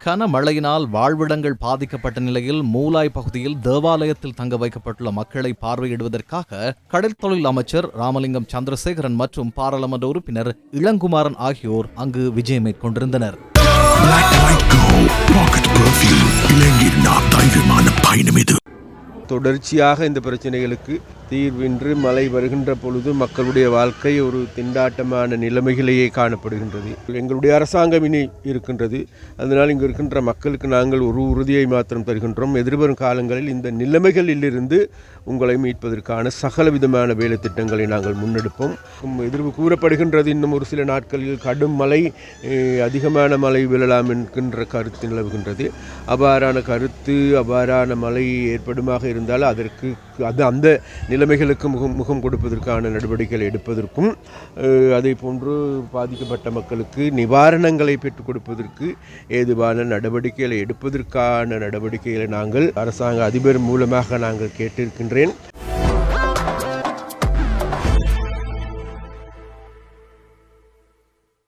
கனமழையினால் வாழ்விடங்கள் பாதிக்கப்பட்ட நிலையில் மூலாய் பகுதியில் தேவாலயத்தில் தங்க வைக்கப்பட்டுள்ள மக்களை பார்வையிடுவதற்காக கடற்தொழில் அமைச்சர் ராமலிங்கம் சந்திரசேகரன் மற்றும் பாராளுமன்ற உறுப்பினர் இளங்குமாரன் ஆகியோர் அங்கு விஜயம் மேற்கொண்டிருந்தனர். தொடர்ச்சியாக இந்த பிரச்சனைகளுக்கு தீர்வின்றி மழை வருகின்ற பொழுது மக்களுடைய வாழ்க்கை ஒரு திண்டாட்டமான நிலைமைகளையே காணப்படுகின்றது. எங்களுடைய அரசாங்கம் இனி இருக்கின்றது. அதனால் இங்கு இருக்கின்ற மக்களுக்கு நாங்கள் ஒரு உறுதியை மாத்திரம் தருகின்றோம். எதிர்வரும் காலங்களில் இந்த நிலைமைகளிலிருந்து உங்களை மீட்பதற்கான சகல விதமான வேலை திட்டங்களை நாங்கள் முன்னெடுப்போம். எதிர்வு கூறப்படுகின்றது இன்னும் ஒரு சில நாட்களில் கடும் மழை அதிகமான மழை விழலாம் என்கின்ற கருத்து நிலவுகின்றது. அவ்வாறான கருத்து அவ்வாறான மழை ஏற்படுமாக இருந்தால் அதற்கு அது அந்த நிலைமைகளுக்கு முகம் முகம் கொடுப்பதற்கான நடவடிக்கைகள் எடுப்பதற்கும் அஹ், அதே போன்று பாதிக்கப்பட்ட மக்களுக்கு நிவாரணங்களை பெற்றுக் கொடுப்பதற்கு ஏதுவான நடவடிக்கைகளை எடுப்பதற்கான நடவடிக்கைகளை நாங்கள் அரசாங்க அதிபர் மூலமாக நாங்கள் கேட்டிருக்கின்றேன்.